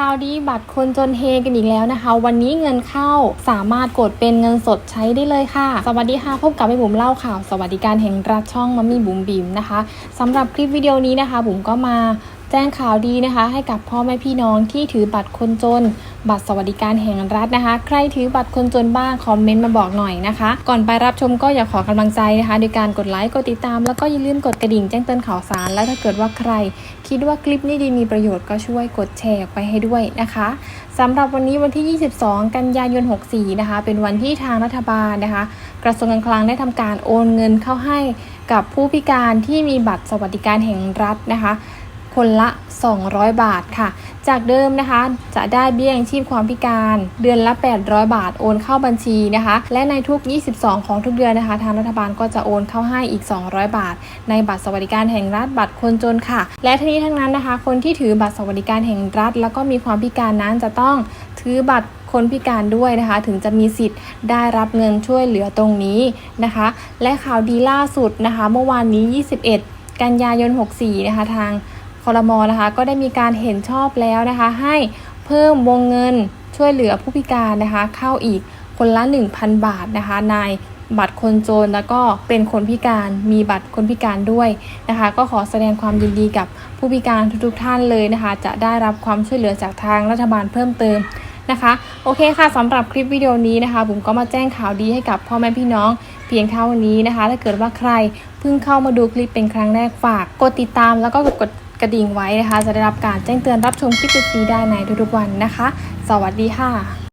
ข่าวดีบัตรคนจนเฮกันอีกแล้วนะคะ วันนี้เงินเข้าสามารถกดเป็นเงินสดใช้ได้เลยค่ะ สวัสดีค่ะพบกับแม่บุ๋มเล่าข่าว สวัสดิการแห่งรัฐช่องมัมมี่บุ๋มบิ๋มนะคะสำหรับคลิปวิดีโอนี้นะคะบุ๋มก็มา จ้งข่าวดีนะคะ ให้กับพ่อแม่พี่น้องที่ถือบัตรคนจน บัตรสวัสดิการแห่งรัฐนะคะ ใครถือบัตรคนจนบ้างคอมเมนต์มาบอกหน่อยนะคะ ก่อนไปรับชมก็อยากขอกำลังใจนะคะโดยการกดไลค์กดติดตาม แล้วก็อย่าลืมกดกระดิ่งแจ้งเตือนข่าวสาร และถ้าเกิดว่าใคร คิดว่าคลิปนี้ดีมีประโยชน์ก็ช่วยกดแชร์ไปให้ด้วยนะคะสำหรับวันนี้วันที่ 22 กันยายน 64 นะคะ เป็นวันที่ทางรัฐบาลนะคะ กระทรวงการคลังได้ทำการโอนเงินเข้าให้กับผู้พิการที่มีบัตรสวัสดิการแห่งรัฐนะคะ คนละ 200 บาทค่ะ จากเดิมนะคะ จะได้เบี้ยยังชีพความพิการ เดือนละ 800 บาทโอนเข้าบัญชีนะคะ และในทุก 22 ของทุกเดือนนะคะ ทางรัฐบาลก็จะโอนเข้าให้อีก 200 บาท ในบัตรสวัสดิการแห่งรัฐบัตรคนจนค่ะ และทั้งนี้ทั้งนั้นนะคะ คนที่ถือบัตรสวัสดิการแห่งรัฐ แล้วก็มีความพิการนั้นจะต้องถือบัตรคนพิการด้วยนะคะ ถึงจะมีสิทธิ์ได้รับเงินช่วยเหลือตรงนี้นะคะ และข่าวดีล่าสุดนะคะ เมื่อวานนี้ 21 กันยายน 64 นะคะทาง คอรมอนะคะ ก็ได้มีการเห็นชอบแล้วนะคะ ให้เพิ่มวงเงินช่วยเหลือผู้พิการนะคะ เข้าอีกคนละ 1,000 บาทนะคะในบัตรคนจนแล้วก็เป็นคนพิการมีบัตรคนพิการด้วยนะคะ ก็ขอแสดงความยินดีกับผู้พิการทุกๆท่านเลยนะคะ จะได้รับความช่วยเหลือจากทางรัฐบาลเพิ่มเติมนะคะ โอเคค่ะสำหรับคลิปวิดีโอนี้นะคะผมก็มาแจ้งข่าวดีให้กับพ่อแม่พี่น้อง เพียงเท่านี้นะคะ ถ้าเกิดว่าใครเพิ่งเข้ามาดูคลิปเป็นครั้งแรกฝากกดติดตามแล้วก็กดกระดิ่งไว้นะคะ จะได้รับการแจ้งเตือนรับชมคลิปฟรีๆได้ในทุกๆวันนะคะ สวัสดีค่ะ